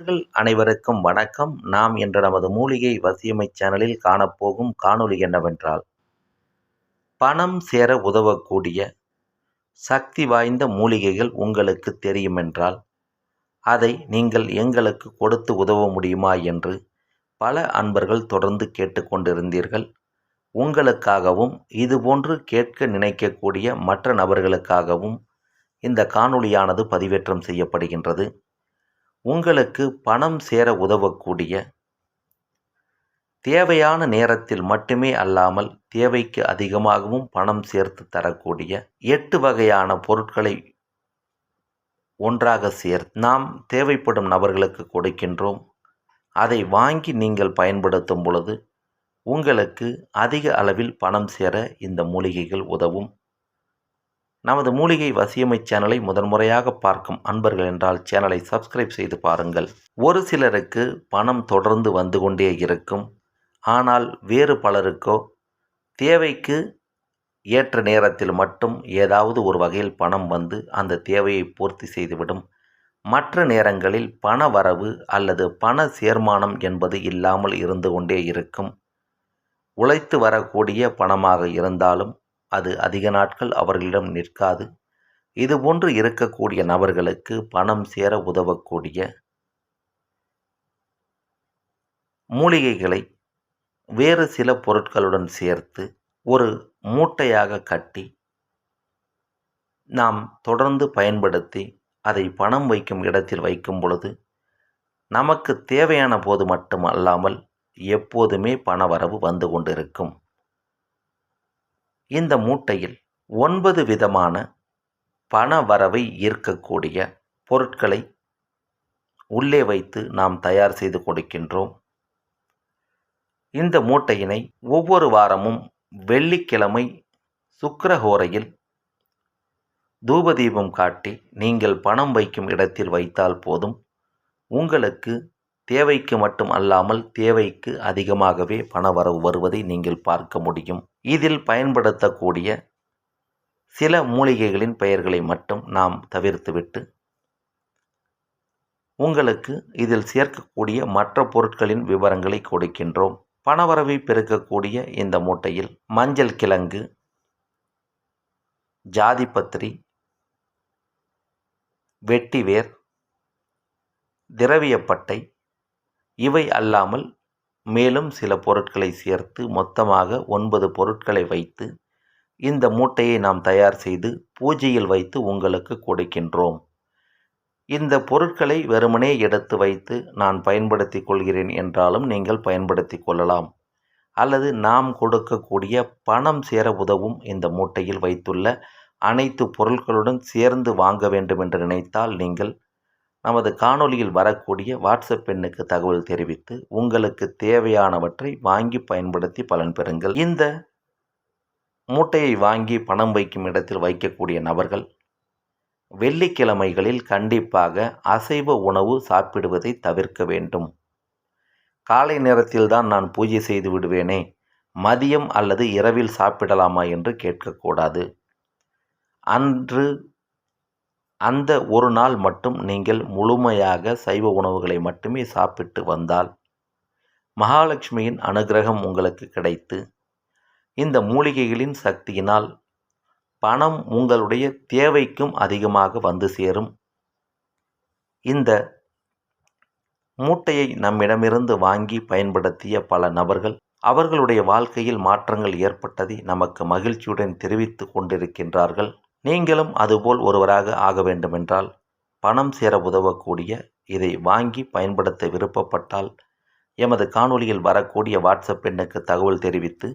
அனைவருக்கும் வணக்கம். நாம் என்ற நமது மூலிகை வசியமை சேனலில் காணப்போகும் காணொளி என்னவென்றால் பணம் சேர உதவக்கூடிய சக்தி வாய்ந்த மூலிகைகள் உங்களுக்கு தெரியுமென்றால் அதை நீங்கள் எங்களுக்கு கொடுத்து உதவ முடியுமா என்று பல அன்பர்கள் தொடர்ந்து கேட்டுக்கொண்டிருந்தீர்கள் உங்களுக்காகவும் இதுபோன்று கேட்க நினைக்கக்கூடிய மற்ற நபர்களுக்காகவும் இந்த காணொளியானது பதிவேற்றம் செய்யப்படுகின்றது. உங்களுக்கு பணம் சேர உதவக்கூடிய தேவையான நேரத்தில் மட்டுமே அல்லாமல் தேவைக்கு அதிகமாகவும் பணம் சேர்த்து தரக்கூடிய எட்டு வகையான பொருட்களை ஒன்றாக சேர்த்து நாம் தேவைப்படும் நபர்களுக்கு கொடுக்கின்றோம். அதை வாங்கி நீங்கள் பயன்படுத்தும் பொழுது உங்களுக்கு அதிக அளவில் பணம் சேர இந்த மூலிகைகள் உதவும். நமது மூலிகை வசியமை சேனலை முதன்முறையாக பார்க்கும் அன்பர்கள் என்றால் சேனலை சப்ஸ்கிரைப் செய்து பாருங்கள். ஒரு சிலருக்கு பணம் தொடர்ந்து வந்து கொண்டே இருக்கும். ஆனால் வேறு பலருக்கோ தேவைக்கு ஏற்ற நேரத்தில் மட்டும் ஏதாவது ஒரு வகையில் பணம் வந்து அந்த தேவையை பூர்த்தி செய்துவிடும். மற்ற நேரங்களில் பண வரவு அல்லது பண சேர்மானம் என்பது இல்லாமல் இருந்து கொண்டே இருக்கும். உழைத்து வரக்கூடிய பணமாக இருந்தாலும் அது அதிக நாட்கள் அவர்களிடம் நிற்காது. இதுபோன்று இருக்கக்கூடிய நபர்களுக்கு பணம் சேர உதவக்கூடிய மூலிகைகளை வேறு சில பொருட்களுடன் சேர்த்து ஒரு மூட்டையாக கட்டி நாம் தொடர்ந்து பயன்படுத்தி அதை பணம் வைக்கும் இடத்தில் வைக்கும் பொழுது நமக்கு தேவையான போது மட்டும் அல்லாமல் எப்போதுமே பணவரவு வந்து கொண்டிருக்கும். இந்த மூட்டையில் ஒன்பது விதமான பண வரவை ஈர்க்கக்கூடிய பொருட்களை உள்ளே வைத்து நாம் தயார் செய்து கொடுக்கின்றோம். இந்த மூட்டையினை ஒவ்வொரு வாரமும் வெள்ளிக்கிழமை சுக்கரஹோரையில் தூபதீபம் காட்டி நீங்கள் பணம் வைக்கும் இடத்தில் வைத்தால் போதும். உங்களுக்கு தேவைக்கு மட்டும் அல்லாமல் தேவைக்கு அதிகமாகவே பணவரவு வருவதை நீங்கள் பார்க்க முடியும். இதில் பயன்படுத்தக்கூடிய சில மூலிகைகளின் பெயர்களை மட்டும் நாம் தவிர்த்துவிட்டு உங்களுக்கு இதில் சேர்க்கக்கூடிய மற்ற பொருட்களின் விவரங்களை கொடுக்கின்றோம். பணவரவை பெருக்கக்கூடிய இந்த மூட்டையில் மஞ்சள் கிழங்கு ஜாதிபத்திரி வெட்டிவேர் திரவியப்பட்டை இவை அல்லாமல் மேலும் சில பொருட்களை சேர்த்து மொத்தமாக ஒன்பது பொருட்களை வைத்து இந்த மூட்டையை நாம் தயார் செய்து பூஜையில் வைத்து உங்களுக்கு கொடுக்கின்றோம். இந்த பொருட்களை வெறுமனே எடுத்து வைத்து நான் பயன்படுத்தி கொள்கிறேன் என்றாலும் நீங்கள் பயன்படுத்தி கொள்ளலாம். அல்லது நாம் கொடுக்கக்கூடிய பணம் சேர உதவும் இந்த மூட்டையில் வைத்துள்ள அனைத்து பொருட்களுடன் சேர்ந்து வாங்க வேண்டும் என்று நினைத்தால் நீங்கள் நமது காணொளியில் வரக்கூடிய வாட்ஸ்அப் எண்ணுக்கு தகவல் தெரிவித்து உங்களுக்கு தேவையானவற்றை வாங்கி பயன்படுத்தி பலன் பெறுங்கள். இந்த மூட்டையை வாங்கி பணம் வைக்கும் இடத்தில் வைக்கக்கூடிய நபர்கள் வெள்ளிக்கிழமைகளில் கண்டிப்பாக அசைவ உணவு சாப்பிடுவதை தவிர்க்க வேண்டும். காலை நேரத்தில் தான் நான் பூஜை செய்து விடுவேனே மதியம் அல்லது இரவில் சாப்பிடலாமா என்று கேட்கக்கூடாது. அன்று அந்த ஒரு நாள் மட்டும் நீங்கள் முழுமையாக சைவ உணவுகளை மட்டுமே சாப்பிட்டு வந்தால் மகாலட்சுமியின் அனுகிரகம் உங்களுக்கு கிடைத்து இந்த மூலிகைகளின் சக்தியினால் பணம் உங்களுடைய தேவைக்கும் அதிகமாக வந்து சேரும். இந்த மூட்டையை நம்மிடமிருந்து வாங்கி பயன்படுத்திய பல நபர்கள் அவர்களுடைய வாழ்க்கையில் மாற்றங்கள் ஏற்பட்டதை நமக்கு மகிழ்ச்சியுடன் தெரிவித்து கொண்டிருக்கின்றார்கள். நீங்களும் அதுபோல் ஒருவராக ஆக வேண்டுமென்றால் பணம் சேர உதவக்கூடிய இதை வாங்கி பயன்படுத்த விருப்பப்பட்டால் எமது காணொளியில் வரக்கூடிய வாட்ஸ்அப் எண்ணுக்கு தகவல் தெரிவித்து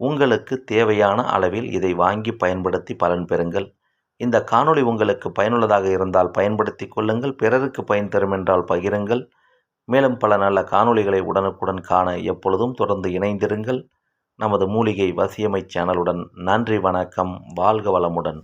உங்களுக்கு தேவையான அளவில் இதை வாங்கி பயன்படுத்தி பலன் பெறுங்கள். இந்த காணொளி உங்களுக்கு பயனுள்ளதாக இருந்தால் பயன்படுத்தி கொள்ளுங்கள் பிறருக்கு பயன் தரும் என்றால் பகிருங்கள். மேலும் பல நல்ல காணொளிகளை உடனுக்குடன் காண எப்பொழுதும் தொடர்ந்து இணைந்திருங்கள். நமது மூலிகை வசியமை சேனலுடன் நன்றி வணக்கம் வாழ்க வளமுடன்.